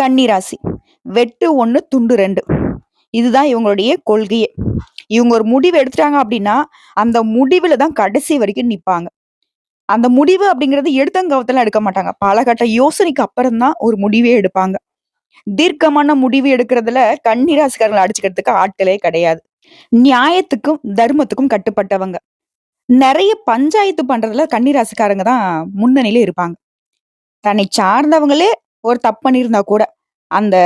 கன்னிராசி. வெட்டு ஒன்று துண்டு ரெண்டு. இதுதான் இவங்களுடைய கொள்கையே. இவங்க ஒரு முடிவு எடுத்துட்டாங்க அப்படின்னா அந்த முடிவில் தான் கடைசி வரைக்கும் நிற்பாங்க அந்த முடிவு அப்படிங்கிறது எடுத்தங்கவத்தெல்லாம் எடுக்க மாட்டாங்க. பல கட்ட யோசனைக்கு அப்புறம் தான் ஒரு முடிவே எடுப்பாங்க. தீர்க்கமான முடிவு எடுக்கிறதுல கன்னிராசிக்காரங்களை அடிச்சுக்கிறதுக்கு ஆட்களே கிடையாது. நியாயத்துக்கும் தர்மத்துக்கும் கட்டுப்பட்டவங்க. நிறைய பஞ்சாயத்து பண்றதுல கன்னிராசிக்காரங்க தான் முன்னணியில இருப்பாங்க. தன்னை சார்ந்தவங்களே ஒரு தப்பு பண்ணியிருந்தா கூட அந்த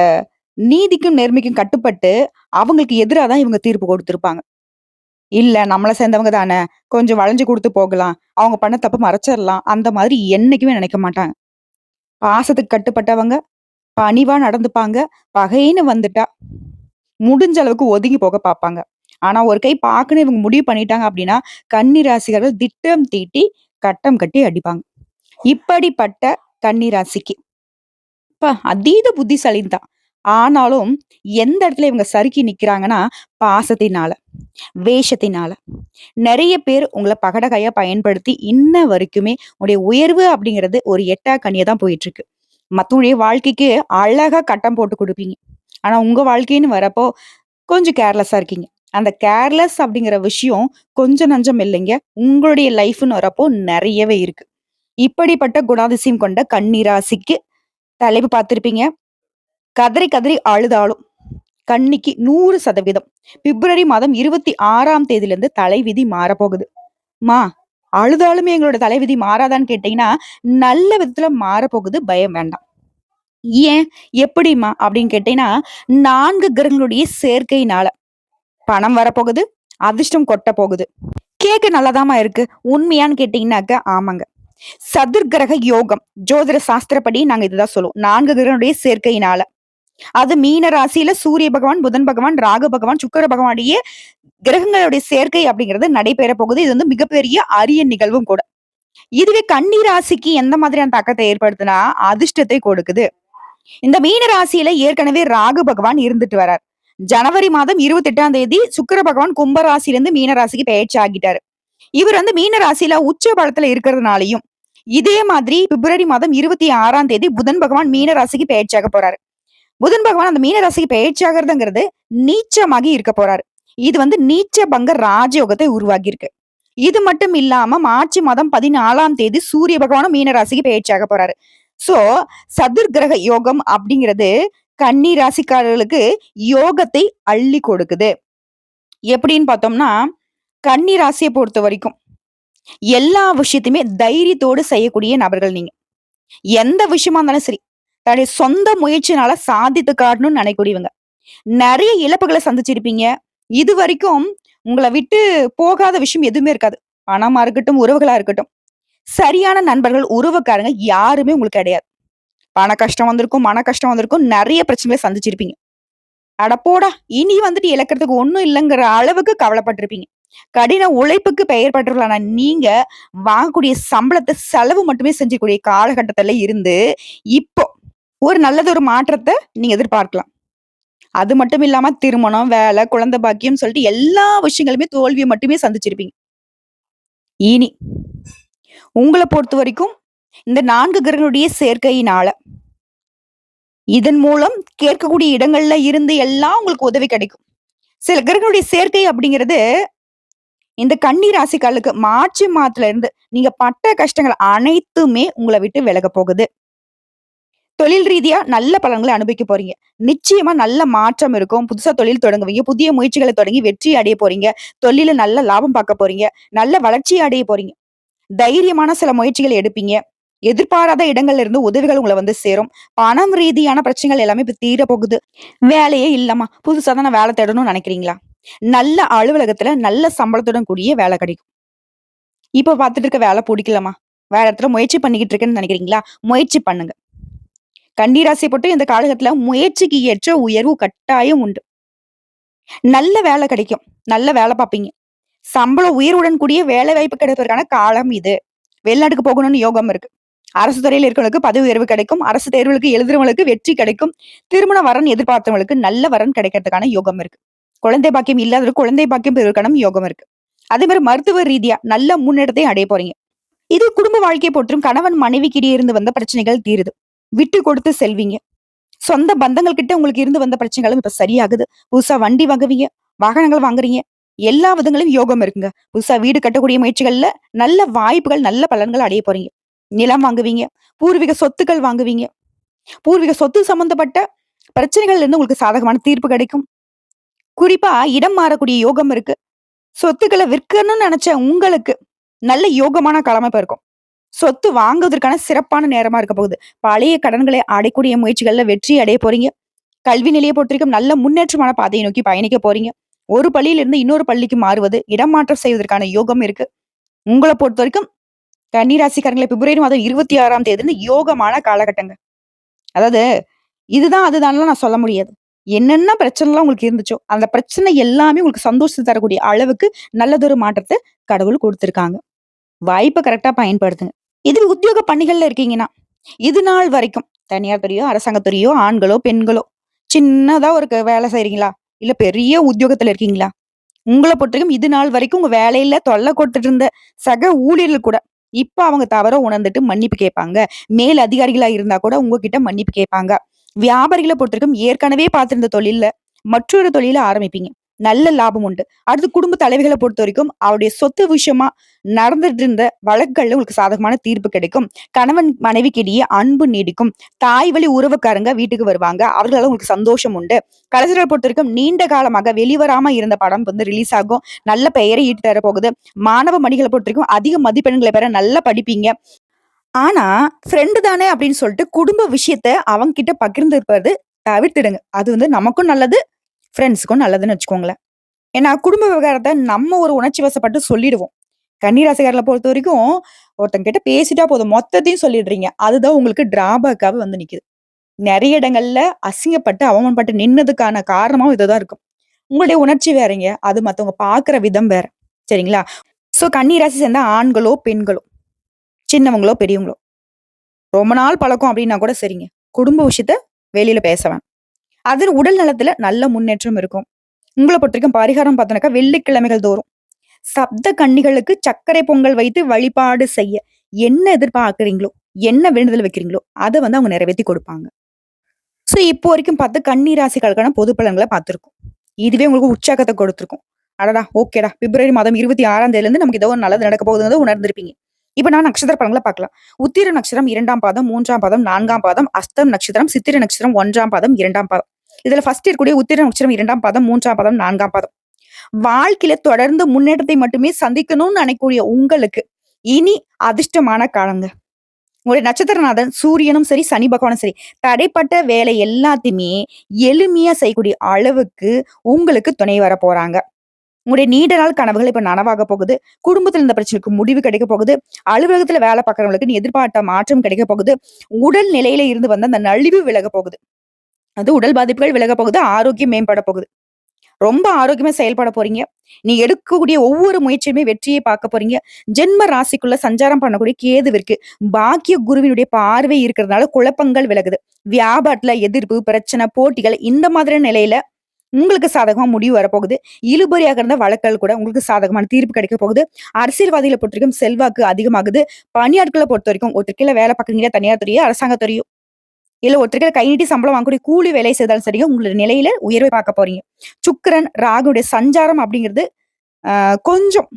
நீதிக்கும் நேர்மைக்கும் கட்டுப்பட்டு அவங்களுக்கு எதிராக தான் இவங்க தீர்ப்பு கொடுத்துருப்பாங்க. இல்ல நம்மளை சேர்ந்தவங்க தானே கொஞ்சம் வளைஞ்சு கொடுத்து போகலாம் அவங்க பண்ண தப்பு மறைச்சிடலாம் அந்த மாதிரி என்னைக்குமே நினைக்க மாட்டாங்க. பாசத்துக்கு கட்டுப்பட்டவங்க பணிவா நடந்துப்பாங்க பகைன்னு வந்துட்டா முடிஞ்ச அளவுக்கு ஒதுங்கி போக பார்ப்பாங்க. ஆனா ஒரு கை பார்க்கணும் இவங்க முடிவு பண்ணிட்டாங்க அப்படின்னா கன்னி ராசிகர்கள் திட்டம் தீட்டி கட்டம் கட்டி அடிப்பாங்க. இப்படிப்பட்ட கன்னி ராசிக்கு இப்ப அதீத புத்திசாலின் தான் ஆனாலும் எந்த இடத்துல இவங்க சறுக்கி நிக்கிறாங்கன்னா பாசத்தினால வேஷத்தினால. நிறைய பேர் உங்களை பகடகையா பயன்படுத்தி இன்ன வரைக்குமே உடைய உயர்வு அப்படிங்கிறது ஒரு எட்டா கனியா தான் போயிட்டு இருக்கு மத்தவங்களுடைய வாழ்க்கைக்கு அழகா கட்டம் போட்டு கொடுப்பீங்க. ஆனா உங்க வாழ்க்கைன்னு வரப்போ கொஞ்சம் கேர்லெஸ்ஸா இருக்கீங்க. அந்த கேர்லெஸ் அப்படிங்கிற விஷயம் கொஞ்சம் நஞ்சம் இல்லைங்க. உங்களுடைய லைஃப்னு வரப்போ நிறையவே இருக்கு. இப்படிப்பட்ட குணாதிசயம் கொண்ட கன்னிராசிக்கு தலைப்பு பார்த்துருப்பீங்க. கதறி கதறி அழுதாலும் கன்னிக்கு நூறு சதவீதம். பிப்ரவரி மாதம் இருபத்தி ஆறாம் தேதியிலிருந்து தலைவிதி மாறப்போகுது. மா அழுதாலுமே எங்களோட தலைவிதி மாறாதான்னு கேட்டீங்கன்னா நல்ல விதத்துல மாறப்போகுது பயம் வேண்டாம். ஏன்? எப்படிம்மா? அப்படின்னு கேட்டீங்கன்னா நான்கு கிரகங்களுடைய சேர்க்கையினால பணம் வரப்போகுது அதிர்ஷ்டம் கொட்ட போகுது கேட்க நல்லதாமா இருக்கு. உண்மையான்னு கேட்டீங்கன்னாக்க ஆமாங்க. சதுர்கிரக யோகம். ஜோதிட சாஸ்திரப்படி நாங்க இதுதான் சொல்லுவோம். நான்கு கிரகனுடைய சேர்க்கையினால. அது மீன ராசியில சூரிய பகவான் புதன் பகவான் ராகு பகவான் சுக்கர பகவானுடைய கிரகங்களுடைய சேர்க்கை அப்படிங்கிறது நடைபெற போகுது. இது வந்து மிகப்பெரிய அரிய நிகழ்வும் கூட. இதுவே கன்னி ராசிக்கு எந்த மாதிரியான தாக்கத்தை ஏற்படுத்தினா அதிர்ஷ்டத்தை கொடுக்குது. இந்த மீன ராசியில ஏற்கனவே ராகு பகவான் இருந்துட்டு வரார். ஜனவரி மாதம் இருபத்தி எட்டாம் தேதி சுக்கர பகவான் கும்பராசிலிருந்து மீன ராசிக்கு பயிற்சி ஆகிட்டாரு. இவர் வந்து மீன ராசியில உச்ச பலத்துல இருக்கிறதுனாலையும் இதே மாதிரி பிப்ரவரி மாதம் இருபத்தி ஆறாம் தேதி புதன் பகவான் மீன ராசிக்கு பயிற்சியாக போறாரு. புதன் பகவான் அந்த மீன ராசிக்கு பயிற்சியாகிறதுங்கிறது நீச்சமாகி இருக்க போறாரு. இது வந்து நீச்ச பங்க ராஜயோகத்தை உருவாகி இருக்கு இது மட்டும் இல்லாம மார்ச் மாதம் பதினாலாம் தேதி சூரிய பகவானும் மீன ராசிக்கு பயிற்சியாக போறாரு. சோ சதுர்கிரக யோகம் அப்படிங்கிறது கன்னி ராசிக்காரர்களுக்கு யோகத்தை அள்ளி கொடுக்குது. எப்படின்னு பார்த்தோம்னா கன்னி ராசியை பொறுத்த வரைக்கும் எல்லா விஷயத்தையுமே தைரியத்தோடு செய்யக்கூடிய நபர்கள் நீங்க. எந்த விஷயமா இருந்தாலும் சரி தன்னுடைய சொந்த முயற்சினால சாதித்து காட்டணும்னு நினைக்கூடியவங்க நிறைய இழப்புகளை சந்திச்சிருப்பீங்க. இது வரைக்கும் உங்களை விட்டு போகாத விஷயம் எதுவுமே இருக்காது. பணமா இருக்கட்டும் உறவுகளா இருக்கட்டும். சரியான நண்பர்கள் உறவுக்காரங்க யாருமே உங்களுக்கு கிடையாது. பண கஷ்டம் வந்திருக்கும் மன கஷ்டம் வந்திருக்கும் நிறைய பிரச்சனைகளை சந்திச்சிருப்பீங்க. அடப்போடா இனி வந்துட்டு இழக்கிறதுக்கு ஒண்ணும் இல்லைங்கிற அளவுக்கு கவலைப்பட்டிருப்பீங்க. கடின உழைப்புக்கு பெயர் பெற்றவர்களான நீங்க வாங்கக்கூடிய சம்பளத்தை செலவு மட்டுமே செஞ்சக்கூடிய காலகட்டத்துல இருந்து இப்போ ஒரு நல்லதொரு மாற்றத்தை நீங்க எதிர்பார்க்கலாம். அது மட்டும் இல்லாம திருமணம் வேலை குழந்தை பாக்கியம் சொல்லிட்டு எல்லா விஷயங்களுமே தோல்வியை மட்டுமே சந்திச்சிருப்பீங்க. இனி உங்களை பொறுத்த வரைக்கும் இந்த நான்கு கிரகங்களுடைய சேர்க்கையினால இதன் மூலம் கேட்கக்கூடிய இடங்கள்ல இருந்து எல்லாம் உங்களுக்கு உதவி கிடைக்கும். சில கிரகங்களுடைய சேர்க்கை அப்படிங்கிறது இந்த கன்னி ராசிக்காலுக்கு மார்ச் மாதத்துல இருந்து நீங்க பட்ட கஷ்டங்கள் அனைத்துமே உங்களை விட்டு விலக போகுது. தொழில் ரீதியா நல்ல பலன்களை அனுபவிக்க போறீங்க. நிச்சயமா நல்ல மாற்றம் இருக்கும். புதுசா தொழில் தொடங்குவீங்க. புதிய முயற்சிகளை தொடங்கி வெற்றி அடைய போறீங்க. தொழில நல்ல லாபம் பார்க்க போறீங்க. நல்ல வளர்ச்சி அடைய போறீங்க. தைரியமான சில முயற்சிகளை எடுப்பீங்க. எதிர்பாராத இடங்கள்ல இருந்து உதவிகள் உங்களை வந்து சேரும். பணம் ரீதியான பிரச்சனைகள் எல்லாமே இப்ப தீர போகுது வேலையே இல்லம்மா. புதுசா தான் நான் வேலை தேடணும்னு நினைக்கிறீங்களா? நல்ல அலுவலகத்துல நல்ல சம்பளத்துடன் கூடிய வேலை கிடைக்கும். இப்ப பார்த்துட்டு இருக்க வேலை பிடிக்கலாமா வேற இடத்துல முயற்சி பண்ணிக்கிட்டு இருக்கேன்னு நினைக்கிறீங்களா? முயற்சி பண்ணுங்க. கன்னிராசி போட்டு இந்த காலகட்டத்துல முயற்சிக்கு ஏற்ற உயர்வு கட்டாயம் உண்டு. நல்ல வேலை கிடைக்கும். நல்ல வேலை பார்ப்பீங்க. சம்பள உயர்வுடன் கூடிய வேலை வாய்ப்பு கிடைப்பதற்கான காலம் இது. வெளிநாட்டுக்கு போகணும்னு யோகம் இருக்கு. அரசு துறையில் இருக்கிறவங்களுக்கு பதவி உயர்வு கிடைக்கும். அரசு தேர்வுகளுக்கு எழுதுறவங்களுக்கு வெற்றி கிடைக்கும். திருமண வரன் எதிர்பார்த்தவங்களுக்கு நல்ல வரன் கிடைக்கிறதுக்கான யோகம் இருக்கு. குழந்தை பாக்கியம் இல்லாத குழந்தை பாக்கியம் பெறுவதற்கான யோகம் இருக்கு. அதே மாதிரி மருத்துவ ரீதியா நல்ல முன்னேற்றத்தை அடைய போறீங்க. இது குடும்ப வாழ்க்கையை போற்றும் கணவன் மனைவிக்கிடையே இருந்து வந்த பிரச்சனைகள் தீருது. விட்டு கொடுத்து செல்வீங்க. சொந்த பந்தங்கள் கிட்ட உங்களுக்கு இருந்து வந்த பிரச்சனைகளும் இப்ப சரியாகுது. புதுசா வண்டி வாங்குவீங்க வாகனங்கள் வாங்குறீங்க. எல்லா விதங்களையும் யோகம் இருக்குங்க. புதுசா வீடு கட்டக்கூடிய முயற்சிகள்ல நல்ல வாய்ப்புகள் நல்ல பலன்கள் அடைய போறீங்க. நிலம் வாங்குவீங்க பூர்வீக சொத்துக்கள் வாங்குவீங்க. பூர்வீக சொத்து சம்பந்தப்பட்ட பிரச்சனைகள்ல இருந்து உங்களுக்கு சாதகமான தீர்ப்பு கிடைக்கும். குறிப்பா இடம் மாறக்கூடிய யோகம் இருக்கு. சொத்துக்களை விற்கணும்னு நினைச்ச உங்களுக்கு நல்ல யோகமான காலமா இருக்கும். சொத்து வாங்குவதற்கான சிறப்பான நேரமா இருக்க போகுது. பழைய கடன்களை அடைக்கூடிய முயற்சிகள்ல வெற்றி அடைய போறீங்க. கல்வி நிலையை பொறுத்தவரைக்கும் நல்ல முன்னேற்றமான பாதையை நோக்கி பயணிக்க போறீங்க. ஒரு பள்ளியிலிருந்து இன்னொரு பள்ளிக்கு மாறுவது இடமாற்றம் செய்வதற்கான யோகம் இருக்கு. உங்களை பொறுத்த வரைக்கும் கன்னிராசிக்காரங்களை பிப்ரவரி மாதம் இருபத்தி ஆறாம் தேதி யோகமான காலகட்டங்க. அதாவது இதுதான் அதுதான்லாம் நான் சொல்ல முடியாது. என்னென்ன பிரச்சனைலாம் உங்களுக்கு இருந்துச்சோ அந்த பிரச்சனை எல்லாமே உங்களுக்கு சந்தோஷத்தை தரக்கூடிய அளவுக்கு நல்லதொரு மாற்றத்தை கடவுள் கொடுத்துருக்காங்க. வாய்ப்பை கரெக்டாக பயன்படுத்துங்க. இது உத்தியோக பணிகள்ல இருக்கீங்கன்னா இது நாள் வரைக்கும் தனியார் துறையோ அரசாங்கத்துறையோ ஆண்களோ பெண்களோ சின்னதா ஒரு க- வேலை செய்றீங்களா? இல்ல பெரிய உத்தியோகத்துல இருக்கீங்களா? உங்களை பொறுத்தவரைக்கும் இது நாள் வரைக்கும் உங்க வேலையில தொல்லை கொடுத்துட்டு இருந்த சக ஊழியர்கள் கூட இப்ப அவங்க தவற உணர்ந்துட்டு மன்னிப்பு கேட்பாங்க. மேல் அதிகாரிகளா இருந்தா கூட உங்ககிட்ட மன்னிப்பு கேட்பாங்க. வியாபாரிகளை பொறுத்திருக்கும் ஏற்கனவே பார்த்திருந்த தொழில்ல மற்றொரு தொழில ஆரம்பிப்பீங்க. நல்ல லாபம் உண்டு. அடுத்து குடும்ப தலைவிகளை பொறுத்த வரைக்கும் அவருடைய சொத்து விஷயமா நடந்துட்டு இருந்த வழக்குகள்ல உங்களுக்கு சாதகமான தீர்ப்பு கிடைக்கும். கணவன் மனைவிக்கிடையே அன்பு நீடிக்கும். தாய் வழி உறவுக்காரங்க வீட்டுக்கு வருவாங்க. அவர்களால உங்களுக்கு சந்தோஷம் உண்டு. கலைஞர்களை பொறுத்த வரைக்கும் நீண்ட காலமாக வெளிவராம இருந்த படம் வந்து ரிலீஸ் ஆகும். நல்ல பெயரை ஈட்டு தர போகுது மாணவ மணிகளை பொறுத்த வரைக்கும் அதிக மதிப்பெண்களை பெற நல்லா படிப்பீங்க. ஆனா ஃப்ரெண்டு தானே அப்படின்னு சொல்லிட்டு குடும்ப விஷயத்த அவங்க கிட்ட பகிர்ந்து இருப்பது தவிர்த்திடுங்க. அது வந்து நமக்கும் நல்லது ஃப்ரெண்ட்ஸுக்கும் நல்லதுன்னு வச்சுக்கோங்களேன். ஏன்னா குடும்ப விவகாரத்தை நம்ம ஒரு உணர்ச்சி வசப்பட்டு சொல்லிடுவோம். கன்னிராசிக்காரர்களை பொறுத்த வரைக்கும் ஒருத்தங்க கிட்ட பேசிட்டா போதும். மொத்தத்தையும் சொல்லிடுறீங்க. அதுதான் உங்களுக்கு டிராபேக்காவே வந்து நிற்குது நிறைய இடங்கள்ல அசிங்கப்பட்டு அவமானப்பட்டு நின்னதுக்கான காரணமும் இதுதான் இருக்கும். உங்களுடைய உணர்ச்சி வேறங்க. அது மற்றவங்க பார்க்குற விதம் வேற. சரிங்களா? ஸோ கன்னிராசி சேர்ந்த ஆண்களோ பெண்களோ சின்னவங்களோ பெரியவங்களோ. ரொம்ப நாள் பழக்கம் அப்படின்னா கூட சரிங்க. குடும்ப விஷயத்த வெளியில பேசவேன் அது உடல் நலத்துல நல்ல முன்னேற்றம் இருக்கும். உங்களை பொறுத்த வரைக்கும் பரிகாரம் பார்த்தோன்னாக்கா வெள்ளிக்கிழமைகள் தோறும். சப்த கன்னிகளுக்கு சர்க்கரை பொங்கல் வைத்து வழிபாடு செய்ய என்ன எதிர்பார்க்குறீங்களோ என்ன வேண்டுதல் வைக்கிறீங்களோ அதை வந்து அவங்க நிறைவேற்றி கொடுப்பாங்க. ஸோ இப்போ வரைக்கும் பார்த்து கன்னி ராசிகளுக்கான பொது பலன்களை பார்த்துருக்கோம். இதுவே உங்களுக்கு உற்சாகத்தை கொடுத்துருக்கும். அடடா ஓகேடா. பிப்ரவரி மாதம் இருபத்தி ஆறாம் தேதியிலேருந்து நமக்கு ஏதோ ஒரு நல்லது நடக்க போகுதுங்கிறத உணர்ந்திருப்பீங்க. இப்போ நான் நட்சத்திர பலன்களை பார்க்கலாம். உத்திர நட்சத்திரம் இரண்டாம் பாதம் மூன்றாம் பாதம் நான்காம் பாதம் அஸ்தம் நட்சத்திரம் சித்திர நட்சத்திரம் ஒன்றாம் பாதம் இரண்டாம் பாதம். இதுல ஃபர்ஸ்ட் இருக்கக்கூடிய உத்திர நட்சத்திரம் இரண்டாம் பாதம் மூன்றாம் பாதம் நான்காம் பாதம். வாழ்க்கையில தொடர்ந்து முன்னேற்றத்தை மட்டுமே சந்திக்கணும்னு நினைக்கக்கூடிய உங்களுக்கு இனி அதிர்ஷ்டமான காலங்க. உங்களுடைய நட்சத்திரநாதன் சூரியனும் சரி சனி பகவானும் சரி தடைப்பட்ட வேலை எல்லாத்தையுமே எளிமையா செய்யக்கூடிய அளவுக்கு உங்களுக்கு துணை வர போறாங்க உங்களுடைய நீண்ட நாள் கனவுகள் இப்ப நனவாக போகுது. குடும்பத்துல இந்த பிரச்சனைக்கு முடிவு கிடைக்க போகுது. அலுவலகத்துல வேலை பார்க்கறவங்களுக்கு நீ எதிர்பார்த்த மாற்றம் கிடைக்க போகுது. உடல் நிலையில இருந்து வந்த அந்த நலிவு விலக போகுது. அது உடல் பாதிப்புகள் விலக போகுது. ஆரோக்கியம் மேம்பட போகுது. ரொம்ப ஆரோக்கியமா செயல்பட போறீங்க. நீ எடுக்கக்கூடிய ஒவ்வொரு முயற்சியுமே வெற்றியை பார்க்க போறீங்க. ஜென்ம ராசிக்குள்ள சஞ்சாரம் பண்ணக்கூடிய கேதுவிற்கு பாக்கிய குருவினுடைய பார்வை இருக்கிறதுனால குழப்பங்கள் விலகுது. வியாபாரத்துல எதிர்ப்பு பிரச்சனை போட்டிகள் இந்த மாதிரியான நிலையில உங்களுக்கு சாதகமா முடிவு வரப்போகுது. இழுபறியாக இருந்த வழக்குகள் கூட உங்களுக்கு சாதகமான தீர்ப்பு கிடைக்க போகுது. அரசியல்வாதிகளை பொறுத்த வரைக்கும் செல்வாக்கு அதிகமாகுது. பணியாட்களை பொறுத்த வரைக்கும் ஒருத்தர் கீழே வேலை பார்க்குறீங்க தனியார் துறையோ அரசாங்கத்துறையோ இல்ல ஒருத்தருக்கு கை நீட்டி சம்பளம் வாங்கக்கூடிய கூலி வேலை செய்தாலும் சரியும் உங்களோட நிலையில உயர்வை பார்க்க போறீங்க. சுக்கரன் ராகுடைய சஞ்சாரம் அப்படிங்கிறது ஆஹ் கொஞ்சம்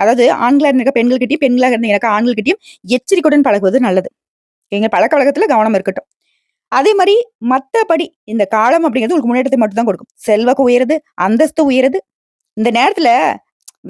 அதாவது ஆண்களாக இருக்க பெண்கள்கிட்டயும் பெண்களாக இருந்த எனக்கு ஆண்கள்கிட்டயும் எச்சரிக்கையுடன் பழகுவது நல்லது. எங்க பழக்க வழக்கத்துல கவனம் இருக்கட்டும். அதே மாதிரி மற்றபடி இந்த காலம் அப்படிங்கிறது உங்களுக்கு முன்னேற்றத்தை மட்டும் தான் கொடுக்கும். செல்வக்கு உயருது அந்தஸ்து உயருது. இந்த நேரத்துல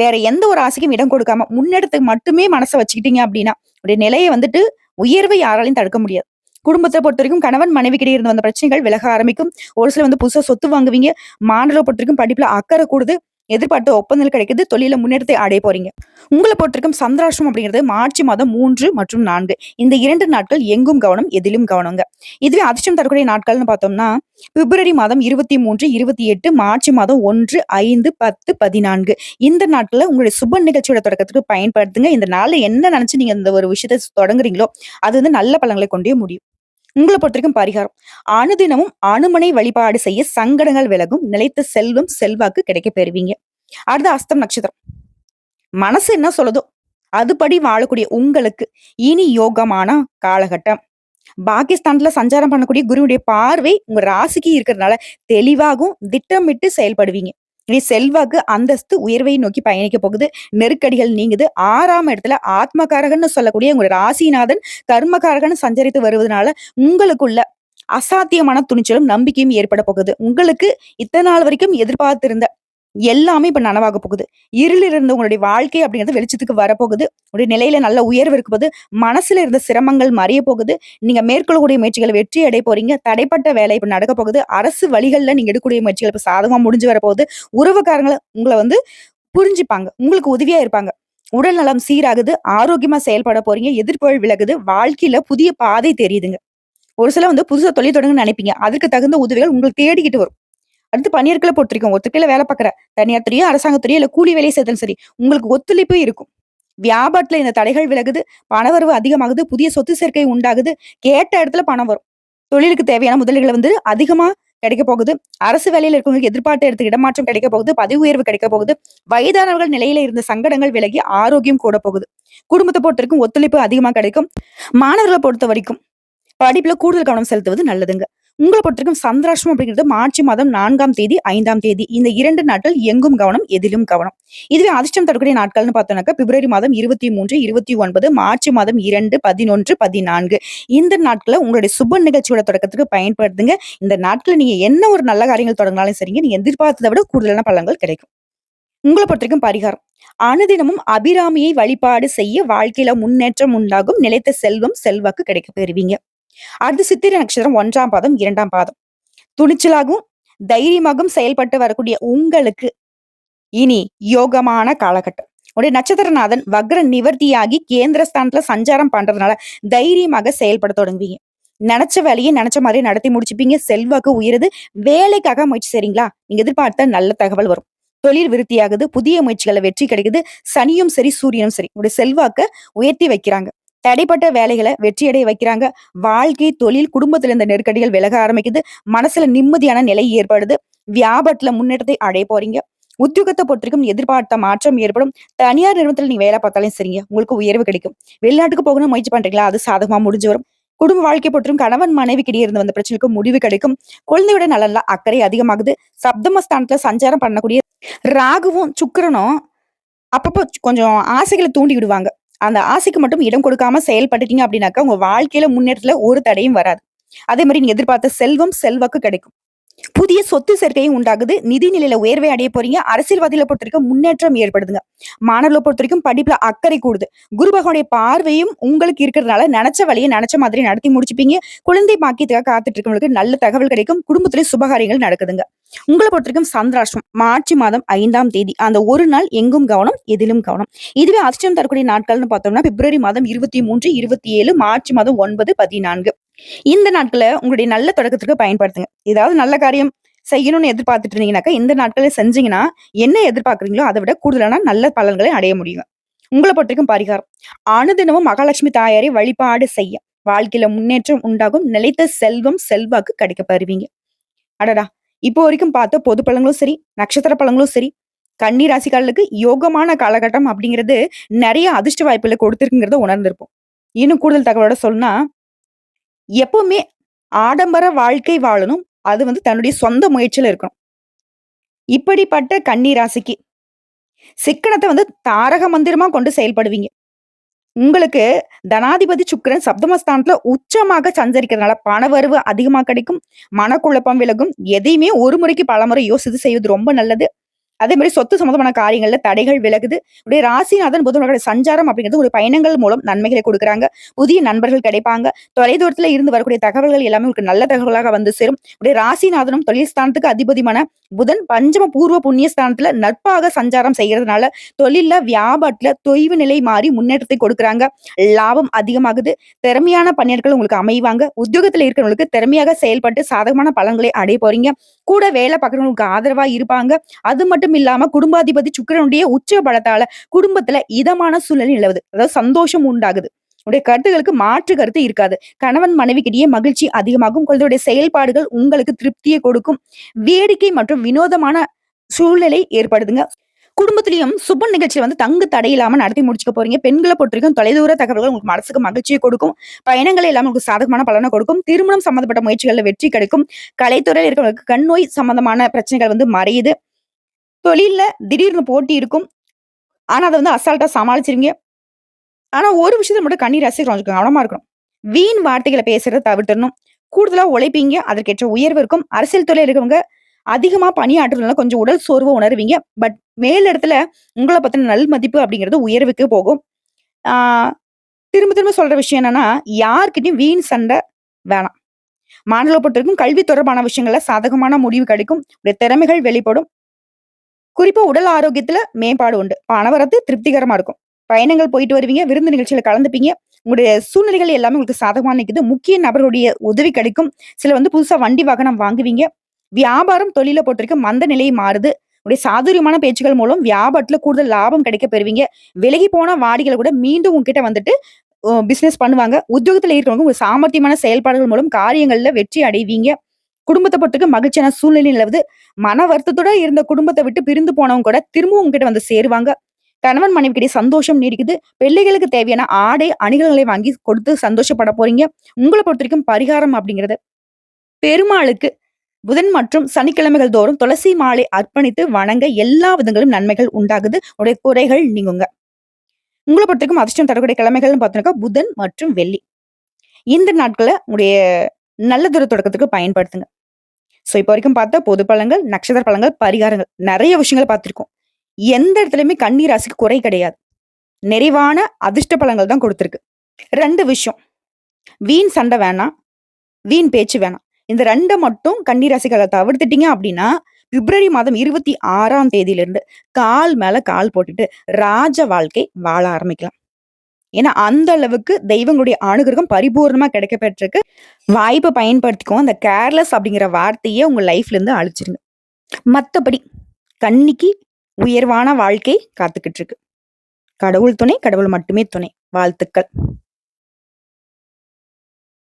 வேற எந்த ஒரு ஆசைக்கும் இடம் கொடுக்காம முன்னேற்றத்துக்கு மட்டுமே மனசை வச்சுக்கிட்டீங்க அப்படின்னா உடைய நிலையை வந்துட்டு உயர்வை யாராலையும் தடுக்க முடியாது. குடும்பத்தை பொறுத்த வரைக்கும் கணவன் மனைவிக்கிடையே இருந்து வந்த பிரச்சனைகள் விலக ஆரம்பிக்கும். ஒரு சில வந்து புதுசா சொத்து வாங்குவீங்க. மாநில பொறுத்த வரைக்கும் படிப்புல அக்கறை கூடுது. எதிர்பார்த்த ஒப்பந்தங்கள் கிடைக்குது தொழில முன்னேற்றத்தை அடைய போறீங்க. உங்களை போட்டிருக்கும் சந்திராஷ்டம் அப்படிங்கிறது மார்ச் மாதம் மூன்று மற்றும் நான்கு. இந்த இரண்டு நாட்கள் எங்கும் கவனம் எதிலும் கவனங்க. இதுவே அதிர்ஷ்டம் தரக்கூடிய நாட்கள்னு பார்த்தோம்னா பிப்ரவரி மாதம் இருபத்தி மூன்று இருபத்தி எட்டு மார்ச் மாதம் ஒன்று ஐந்து பத்து பதினான்கு. இந்த நாட்களில் உங்களுடைய சுப நிகழ்ச்சியோட தொடக்கத்துக்கு பயன்படுத்துங்க. இந்த நாளில் என்ன நினைச்சு நீங்க இந்த ஒரு விஷயத்தை தொடங்குறீங்களோ அது வந்து நல்ல பலன்களை கொண்டே முடியும். உங்களை பொறுத்த வரைக்கும் பரிகாரம். அனுதினமும் அனுமனை வழிபாடு செய்ய சங்கடங்கள் விலகும். நிலைத்த செல்வம் செல்வாக்கு கிடைக்க பெறுவீங்க. அடுத்த அஸ்தம் நட்சத்திரம். மனசு என்ன சொல்லுதோ அதுபடி வாழக்கூடிய உங்களுக்கு இனி யோகமான காலகட்டம். பாகிஸ்தான்ல சஞ்சாரம் பண்ணக்கூடிய குருவுடைய பார்வை உங்க ராசிக்கு இருக்கிறதுனால தெளிவாகவும் திட்டமிட்டு செயல்படுவீங்க. இனி செல்வாக்கு அந்தஸ்து உயர்வை நோக்கி பயணிக்க போகுது. நெருக்கடிகள் நீங்குது. ஆறாம் இடத்துல ஆத்மகாரகன்னு சொல்லக்கூடிய உங்களுடைய ராசிநாதன் கர்மகாரகன் சஞ்சரித்து வருவதனால உங்களுக்குள்ள அசாத்தியமான துணிச்சலும் நம்பிக்கையும் ஏற்பட போகுது. உங்களுக்கு இத்தனை நாள் வரைக்கும் எதிர்பார்த்திருந்த எல்லாமே இப்ப நனவாக போகுது. இருளில் இருந்த உங்களுடைய வாழ்க்கை அப்படிங்கிறது வெளிச்சத்துக்கு வரப்போகுது. உங்களுடைய நிலையில நல்ல உயர்வு இருக்கும் போது மனசுல இருந்த சிரமங்கள் மறைய போகுது. நீங்க மேற்கொள்ளக்கூடிய முயற்சிகளை வெற்றி அடைய போறீங்க. தடைப்பட்ட வேலை இப்ப நடக்க போகுது. அரசு வழிகள்ல நீங்க எடுக்கக்கூடிய முயற்சிகள் இப்ப சாதகமா முடிஞ்சு வரப்போகுது உறவுக்காரங்களை உங்களை வந்து புரிஞ்சுப்பாங்க. உங்களுக்கு உதவியா இருப்பாங்க. உடல் நலம் சீராகுது. ஆரோக்கியமா செயல்பட போறீங்க. எதிர்ப்புகள் விலகுது. வாழ்க்கையில புதிய பாதை தெரியுதுங்க. ஒரு சில வந்து புதுசா தொழில் தொடங்குன்னு நினைப்பீங்க. அதுக்கு தகுந்த உதவிகள் உங்களுக்கு தேடிக்கிட்டு வரும். அடுத்து பணியாட்களை பொறுத்திருக்கோம் ஒத்துக்கையில வேலை பார்க்குற தனியார் துறையோ அரசாங்கத்துறையோ இல்ல கூலி வேலை செய்தாலும் சரி உங்களுக்கு ஒத்துழைப்பு இருக்கும். வியாபாரத்துல இந்த தடைகள் விலகுது பணவரவு அதிகமாகுது புதிய சொத்து சேர்க்கை உண்டாகுது கேட்ட இடத்துல பணம் வரும். தொழிலுக்கு தேவையான முதலீடுகளை வந்து அதிகமா கிடைக்க போகுது. அரசு வேலையில இருக்கவங்களுக்கு எதிர்பார்த்த இடத்துக்கு இடமாற்றம் கிடைக்க போகுது பதவி உயர்வு கிடைக்க போகுது. வயதானவர்கள் நிலையில இருந்த சங்கடங்கள் விலகி ஆரோக்கியம் கூட போகுது. குடும்பத்தை பொறுத்த வரைக்கும் ஒத்துழைப்பு அதிகமா கிடைக்கும். மாணவர்களை பொறுத்த வரைக்கும் படிப்புல கூடுதல் கவனம் செலுத்துவது நல்லதுங்க. உங்களை பொறுத்திருக்கும் சந்திராஷ்டம் அப்படிங்கிறது மார்ச் மாதம் நான்காம் தேதி ஐந்தாம் தேதி. இந்த இரண்டு நாட்கள் எங்கும் கவனம் எதிலும் கவனம். இதுவே அதிர்ஷ்டம் தரக்கூடிய நாட்கள்னு பார்த்தோம்னாக்கா பிப்ரவரி மாதம் இருபத்தி மூன்று இருபத்தி ஒன்பது மார்ச் மாதம் இரண்டு பதினொன்று பதினான்கு. இந்த நாட்களை உங்களுடைய சுப நிகழ்ச்சியோட தொடக்கத்துக்கு பயன்படுத்துங்க. இந்த நாட்களில் நீங்க என்ன ஒரு நல்ல காரியங்கள் தொடங்கினாலும் சரிங்க நீங்க எதிர்பார்த்ததை விட கூடுதலான பலன்கள் கிடைக்கும். உங்களை பொறுத்திருக்கும் பரிகாரம். அனுதினமும் அபிராமியை வழிபாடு செய்ய வாழ்க்கையில முன்னேற்றம் உண்டாகும் நிலைத்த செல்வம் செல்வாக்கு கிடைக்க பெறுவீங்க. அடுத்து சித்திரை நட்சத்திரம் ஒன்றாம் பாதம் இரண்டாம் பாதம். துணிச்சலாகவும் தைரியமாகவும் செயல்பட்டு வரக்கூடிய உங்களுக்கு இனி யோகமான காலகட்டம். உடைய நட்சத்திரநாதன் வக்ர நிவர்த்தியாகி கேந்திரஸ்தானத்துல சஞ்சாரம் பண்றதுனால தைரியமாக செயல்பட தொடங்குவீங்க. நினைச்ச வேலையை நினைச்ச மாதிரி நடத்தி முடிச்சுப்பீங்க. செல்வாக்கு உயருது. வேலைக்காக முயற்சி செய்றீங்களா? நீங்க எதிர்பார்த்த நல்ல தகவல் வரும். தொழில் விருத்தியாகுது. புதிய முயற்சிகளை வெற்றி கிடைக்குது. சனியும் சரி சூரியனும் சரி. உங்களுடைய செல்வாக்க உயர்த்தி வைக்கிறாங்க. தடைப்பட்ட வேலைகளை வெற்றியடைய வைக்கிறாங்க. வாழ்க்கை தொழில் குடும்பத்துல இருந்த நெருக்கடிகள் விலக ஆரம்பிக்குது. மனசுல நிம்மதியான நிலை ஏற்படுது. வியாபாரத்துல முன்னேற்றத்தை அடைய போறீங்க. உத்தியோகத்தை பொறுத்திருக்கும் எதிர்பார்த்த மாற்றம் ஏற்படும். தனியார் நிறுவனத்துல நீ வேலை பார்த்தாலும் சரிங்க. உங்களுக்கு உயர்வு கிடைக்கும். வெளிநாட்டுக்கு போகணும் முயற்சி பண்றீங்களா? அது சாதகமா முடிஞ்சு வரும். குடும்ப வாழ்க்கை பொற்றும் கணவன் மனைவி கிடையே இருந்து வந்த பிரச்சனைக்கு முடிவு கிடைக்கும். குழந்தையோட நலன்ல அக்கறை அதிகமாகுது. சப்தமஸ்தானத்துல சஞ்சாரம் பண்ணக்கூடிய ராகுவும் சுக்கரனும் அப்பப்போ கொஞ்சம் ஆசைகளை தூண்டி விடுவாங்க. அந்த ஆசைக்கு மட்டும் இடம் கொடுக்காம செயல்பட்டுட்டீங்க அப்படின்னாக்கா உங்க வாழ்க்கையில முன்னேற்றத்துல ஒரு தடையும் வராது. அதே மாதிரி நீங்க எதிர்பார்த்த செல்வம் செல்வாக்கு கிடைக்கும். புதிய சொத்து சேர்க்கையும் உண்டாகுது. நிதி நிலையில உயர்வை அடைய போறீங்க. அரசியல்வாதிகளை பொறுத்த வரைக்கும் முன்னேற்றம் ஏற்படுதுங்க. மாணவர்களை பொறுத்த வரைக்கும் படிப்புல அக்கறை கூடுது. குரு பகவானுடைய பார்வையும் உங்களுக்கு இருக்கிறதுனால நினைச்ச வழியை நினைச்ச மாதிரி நடத்தி முடிச்சுப்பீங்க. குழந்தை பாக்கியத்துக்காக காத்துட்டு இருக்கவங்களுக்கு நல்ல தகவல் கிடைக்கும். குடும்பத்திலே சுபகாரியங்கள் நடக்குதுங்க. உங்களை பொறுத்த வரைக்கும் சந்திராஷ்டம் மார்ச் மாதம் ஐந்தாம் தேதி. அந்த ஒரு நாள் எங்கும் கவனம் எதிலும் கவனம். இதுவே அதிர்ஷ்டம் தரக்கூடிய நாட்கள்னு பார்த்தோம்னா பிப்ரவரி மாதம் இருபத்தி மூன்று இருபத்தி ஏழு மார்ச் மாதம் ஒன்பது பதினான்கு. இந்த நாட்களை உங்களுடைய நல்ல தொடக்கத்துக்கு பயன்படுத்துங்க. ஏதாவது நல்ல காரியம் செய்யணும்னு எதிர்பார்த்துட்டு இருந்தீங்கன்னாக்கா இந்த நாட்களை செஞ்சீங்கன்னா என்ன எதிர்பார்க்குறீங்களோ அதை விட கூடுதலான நல்ல பலன்களை அடைய முடியும் உங்களை பொறுத்திருக்கும் பரிகாரம். அனுதினமும் மகாலட்சுமி தாயாரை வழிபாடு செய்ய வாழ்க்கையில முன்னேற்றம் உண்டாகும் நிலைத்த செல்வம் செல்வாக்கு கிடைக்க பெறுவீங்க. அடடா! இப்போ வரைக்கும் பார்த்த பொது பழங்களும் சரி நட்சத்திர பழங்களும் சரி கன்னி ராசிக்காரர்களுக்கு யோகமான காலகட்டம் அப்படிங்கிறது நிறைய அதிர்ஷ்ட வாய்ப்புகளை கொடுத்துருக்குங்கிறத உணர்ந்திருப்போம். இன்னும் கூடுதல் தகவலோட சொன்னா எப்பவுமே ஆடம்பர வாழ்க்கை வாழணும். அது வந்து தன்னுடைய சொந்த முயற்சியில இருக்கணும். இப்படிப்பட்ட கன்னி ராசிக்கு சிக்கனத்தை வந்து தாரக மந்திரமா கொண்டு செயல்படுவீங்க. உங்களுக்கு தனாதிபதி சுக்கரன் சப்தமஸ்தானத்துல உச்சமாக சஞ்சரிக்கிறதுனால பணவரவு அதிகமாக கிடைக்கும். மனக்குழப்பம் விலகும். எதையுமே ஒரு முறைக்கு பலமுறை யோசித்து செய்வது ரொம்ப நல்லது. அதே மாதிரி சொத்து சம்பந்தமான காரியங்கள்ல தடைகள் விலகுது. உடைய ராசிநாதன் புதனோட சஞ்சாரம் அப்படிங்கிறது ஒரு பயணங்கள் மூலம் நன்மைகளை கொடுக்குறாங்க. புதிய நண்பர்கள் கிடைப்பாங்க. தொலைதூரத்துல இருந்து வரக்கூடிய தகவல்கள் எல்லாமே உங்களுக்கு நல்ல தகவலாக வந்து சேரும். உடைய ராசிநாதனும் தொழில் ஸ்தானத்துக்கு அதிபதிமான புதன் பஞ்சம பூர்வ புண்ணிய ஸ்தானத்துல நட்பாக சஞ்சாரம் செய்யறதுனால தொழில்ல வியாபாரத்துல தொய்வு நிலை மாறி முன்னேற்றத்தை கொடுக்குறாங்க. லாபம் அதிகமாகுது. திறமையான பணியாட்கள் உங்களுக்கு அமைவாங்க. உத்தியோகத்துல இருக்கிறவங்களுக்கு திறமையாக செயல்பட்டு சாதகமான பலன்களை அடைய போறீங்க. கூட வேலை பார்க்கறவங்களுக்கு ஆதரவா இருப்பாங்க. அது மட்டும் இல்லாம குடும்பாதிபதி சுக்கிரனுடைய உச்ச பலத்தால குடும்பத்துல இதமான சூழ்நிலை நிலவுது. அதாவது சந்தோஷம் உண்டாகுது. உடைய கருத்துகளுக்கு மாற்று கருத்து இருக்காது. கணவன் மனைவிக்கிடையே மகிழ்ச்சி அதிகமாகும். குழந்தையுடைய செயல்பாடுகள் உங்களுக்கு திருப்தியை கொடுக்கும். வேடிக்கை மற்றும் வினோதமான சூழ்நிலை ஏற்படுதுங்க. குடும்பத்திலையும் சுப நிகழ்ச்சியில வந்து தங்கு தடையில்லாம நடத்தி முடிச்சுக்க போறீங்க. பெண்களை பொறுத்திருக்கும் தொலைதூர தகவல்கள் உங்களுக்கு மனசுக்கு மகிழ்ச்சியை கொடுக்கும். பயணங்கள் எல்லாம் உங்களுக்கு சாதகமான பலனை கொடுக்கும். திருமணம் சம்மந்தப்பட்ட முயற்சிகளில் வெற்றி கிடைக்கும். கலைத்துறையில் இருக்கிறவங்களுக்கு கண் நோய் சம்மந்தமான பிரச்சனைகள் வந்து மறையுது. தொழிலில் திடீர்னு போட்டி இருக்கும். ஆனா, அதை வந்து அசால்ட்டா சமாளிச்சிருங்க ஆனா, ஒரு விஷயத்துல மட்டும் கண்ணீர் ராசி கொஞ்சம் கவனமா இருக்கணும். வீண் வார்த்தைகளை பேசுறத தவிர்த்துறணும். கூடுதலா உழைப்பீங்க. அதற்கேற்ற உயர்வு இருக்கும். அரசியல் துறையில் இருக்கிறவங்க அதிகமாக பணியாற்றுறதுனால கொஞ்சம் உடல் சோர்வை உணருவீங்க. பட் மேல் இடத்துல உங்களை பற்றின நல் மதிப்பு அப்படிங்கிறது உயர்வுக்கு போகும். திரும்ப திரும்ப சொல்கிற விஷயம் என்னன்னா, யார்கிட்டையும் வீண் சண்டை வேணாம். மாணவர்கள பொறுத்தவரைக்கும் கல்வி தொடர்பான விஷயங்கள்ல சாதகமான முடிவு கிடைக்கும். உடைய திறமைகள் வெளிப்படும். குறிப்பா உடல் ஆரோக்கியத்துல மேம்பாடு உண்டு. பணவரத்து திருப்திகரமா இருக்கும். பயணங்கள் போயிட்டு வருவீங்க. விருந்து நிகழ்ச்சியில கலந்துப்பீங்க. உங்களுடைய சூழ்நிலைகள் எல்லாமே உங்களுக்கு சாதகமாக நிற்குது முக்கிய நபர்களுடைய உதவி கிடைக்கும். சில வந்து புதுசா வண்டி, வாகனம் வாங்குவீங்க. வியாபாரம், தொழில பொறுத்தவரைக்கும் மந்த நிலை மாறுது. உடைய சாதுரியமான பேச்சுக்கள் மூலம் வியாபாரத்துல கூடுதல் லாபம் கிடைக்க பெறுவீங்க. விலகி போன வாடிகளை கூட மீண்டும் உங்ககிட்ட வந்துட்டு பிசினஸ் பண்ணுவாங்க. உத்தியோகத்துல இருக்கிறவங்க ஒரு சாமர்த்தியமான செயல்பாடுகள் மூலம் காரியங்கள்ல வெற்றி அடைவீங்க. குடும்பத்தை பொறுத்துக்கு மகிழ்ச்சியான சூழ்நிலை நிலவுது. மன வருத்தத்தோட இருந்த குடும்பத்தை விட்டு பிரிந்து போனவங்க கூட திரும்பவும் உங்ககிட்ட வந்து சேருவாங்க. கணவன் மனைவிக்கிட்டே சந்தோஷம் நீடிக்குது. பிள்ளைகளுக்கு தேவையான ஆடை, அணிகலன்களை வாங்கி கொடுத்து சந்தோஷப்பட போறீங்க. பொறுத்த வரைக்கும் பரிகாரம் அப்படிங்கிறது பெருமாளுக்கு புதன் மற்றும் சனிக்கிழமைகள் தோறும் துளசி மாலை அர்ப்பணித்து வணங்க எல்லா விதங்களும் நன்மைகள் உண்டாகுது. உடைய குறைகள் நீங்குங்க. உங்களை பொறுத்தவரைக்கும் அதிர்ஷ்டம் தரக்கூடிய கிழமைகள்னு பார்த்தோம்னாக்கா புதன் மற்றும் வெள்ளி. இந்த நாட்கள உங்களுடைய தூர தொடக்கத்துக்கு பயன்படுத்துங்க. ஸோ இப்போ வரைக்கும் பார்த்தா பொது பழங்கள் நட்சத்திர பழங்கள் பரிகாரங்கள் நிறைய விஷயங்கள் பார்த்துருக்கோம் எந்த இடத்துலையுமே கண்ணீர் ராசிக்கு குறை கிடையாது. நிறைவான அதிர்ஷ்ட பழங்கள் தான் கொடுத்துருக்கு ரெண்டு விஷயம். வீண் சண்டை வேணாம். வீண் பேச்சு வேணாம். இந்த ரெண்டை மட்டும் கன்னி ரசிகர்களை தவிர்த்துட்டீங்க அப்படின்னா, பிப்ரவரி மாதம் 26ஆம் தேதியிலிருந்து கால் மேல கால் போட்டுட்டு ராஜ வாழ்க்கை வாழ ஆரம்பிக்கலாம். ஏன்னா, அந்த அளவுக்கு தெய்வங்களுடைய அனுகிரகம் பரிபூர்ணமாக கிடைக்க பெற்றிருக்கு. வாய்ப்ப அந்த கேர்லெஸ் அப்படிங்கிற வார்த்தையே உங்க லைஃப்ல இருந்து அழிச்சிருங்க. மற்றபடி கன்னிக்கு உயர்வான வாழ்க்கை காத்துக்கிட்டு இருக்கு. கடவுள் துணை, கடவுள் மட்டுமே துணை. வாழ்த்துக்கள்.